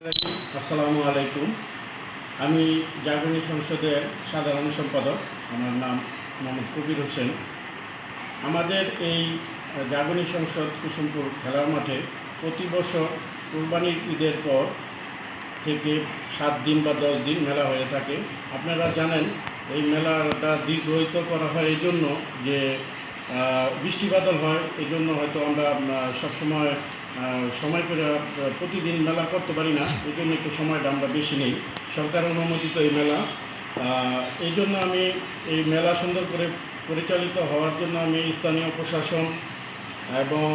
আসসালামু আলাইকুম। আমি জাগরণী সংসদের সাধারণ সম্পাদক আমার নাম মোহাম্মদ কবির হোসেন। আমাদের এই জাগরণী সংসদ কুসুমপুর খেলার মাঠে প্রতি বছর কোরবানির ঈদের পর থেকে সাত দিন বা দশ দিন মেলা হয়ে থাকে। আপনারা জানেন এই মেলাটা দীর্ঘায়িত করা হয় এই জন্য যে আহ, বৃষ্টি বাদল হয় এই জন্য হয়তো আমরা সবসময় সময় করে প্রতিদিন মেলা করতে পারি না, এই জন্য একটু সময়টা আমরা বেশি নেই। সরকার অনুমোদিত এই মেলা। এই জন্য আমি এই মেলা সুন্দর করে পরিচালিত হওয়ার জন্য আমি স্থানীয় প্রশাসন এবং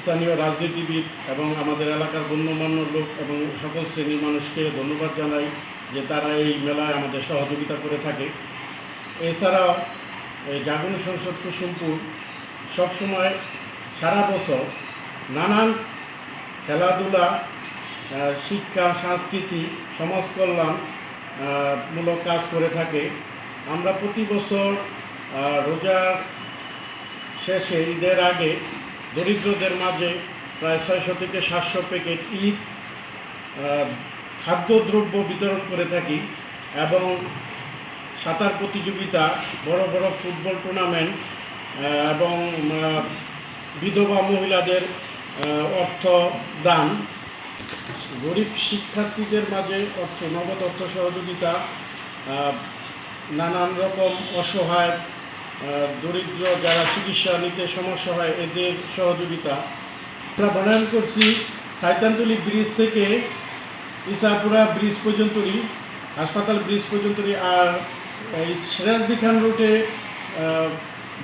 স্থানীয় রাজনীতিবিদ এবং আমাদের এলাকার গণ্যমান্য লোক এবং সকল শ্রেণির মানুষকে ধন্যবাদ জানাই যে তারা এই মেলায় আমাদের সহযোগিতা করে থাকে। এছাড়াও, এই জাগরণী সংসদ কুসুমপুর সবসময় সারা বছর নানান খেলাধুলা শিক্ষা, সংস্কৃতি সমাজ কল্যাণ মূলক কাজ করে থাকে। আমরা প্রতি বছর রোজার শেষে ঈদের আগে দরিদ্রদের মাঝে প্রায় ছয়শো থেকে সাতশো প্যাকেট ঈদ খাদ্যদ্রব্য বিতরণ করে থাকি এবং সাঁতার প্রতিযোগিতা, বড় বড় ফুটবল টুর্নামেন্ট এবং বিধবা মহিলাদের অর্থ দান। গরিব শিক্ষার্থীদের মাঝে অর্থ, নগদ অর্থ সহযোগিতা নানান রকম অসহায় দরিদ্র যারা চিকিৎসা নিতে সমস্যা হয়, এদের সহযোগিতা। আমরা বনায়ন করছি সাইতানতলি ব্রিজ থেকে ইসাপুরা ব্রিজ পর্যন্তই হাসপাতাল ব্রিজ পর্যন্তই আর এই সিরাজদি খান রুটে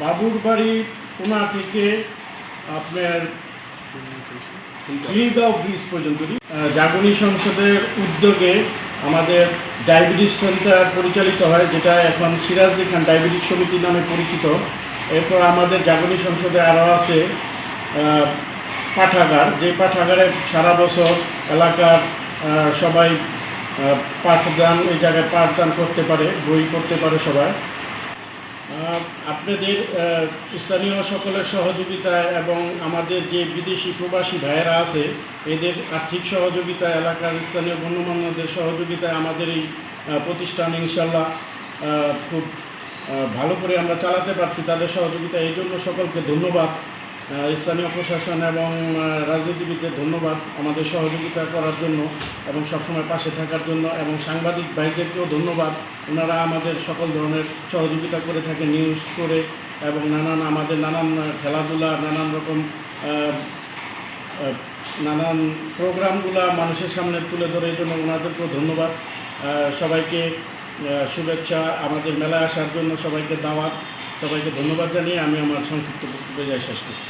বাবুর বাড়ি কোনা থেকে আপনার খিলগাঁও ব্রিজ পর্যন্তই আহ, জাগরণী সংসদের উদ্যোগে আমাদের ডায়াবেটিস সেন্টার পরিচালিত হয় যেটা এখন সিরাজদি খান ডায়াবেটিস সমিতি নামে পরিচিত। এরপর আমাদের জাগরণী সংসদে আরও আছে পাঠাগার। যে পাঠাগারে সারা বছর এলাকার সবাই পাঠদান এই জায়গায় পাঠদান করতে পারে বই করতে পারে সবাই। আপনাদের স্থানীয় সকলের সহযোগিতায় এবং আমাদের যে বিদেশি প্রবাসী ভাইয়েরা আছে, এদের আর্থিক সহযোগিতা এলাকার স্থানীয় গণ্যমান্যদের সহযোগিতায় আমাদের এই প্রতিষ্ঠান ইনশাল্লাহ খুব ভালো করে আমরা চালাতে পারছি তাদের সহযোগিতা এই জন্য সকলকে ধন্যবাদ। স্থানীয় প্রশাসন এবং রাজনীতিবিদদের ধন্যবাদ আমাদের সহযোগিতা করার জন্য এবং সবসময় পাশে থাকার জন্য এবং সাংবাদিক ভাইদেরকেও ধন্যবাদ। ওনারা আমাদের সকল ধরনের সহযোগিতা করে থাকে নিউজ করে এবং নানান, আমাদের নানান খেলাধুলা, নানান রকম নানান প্রোগ্রামগুলা মানুষের সামনে তুলে ধরে জন্য ওনাদেরকেও ধন্যবাদ। সবাইকে শুভেচ্ছা, আমাদের মেলায় আসার জন্য সবাইকে দাওয়াত। সবাইকে ধন্যবাদ জানিয়ে আমি আমার সংক্ষিপ্ত বক্তব্য শেষ করছি।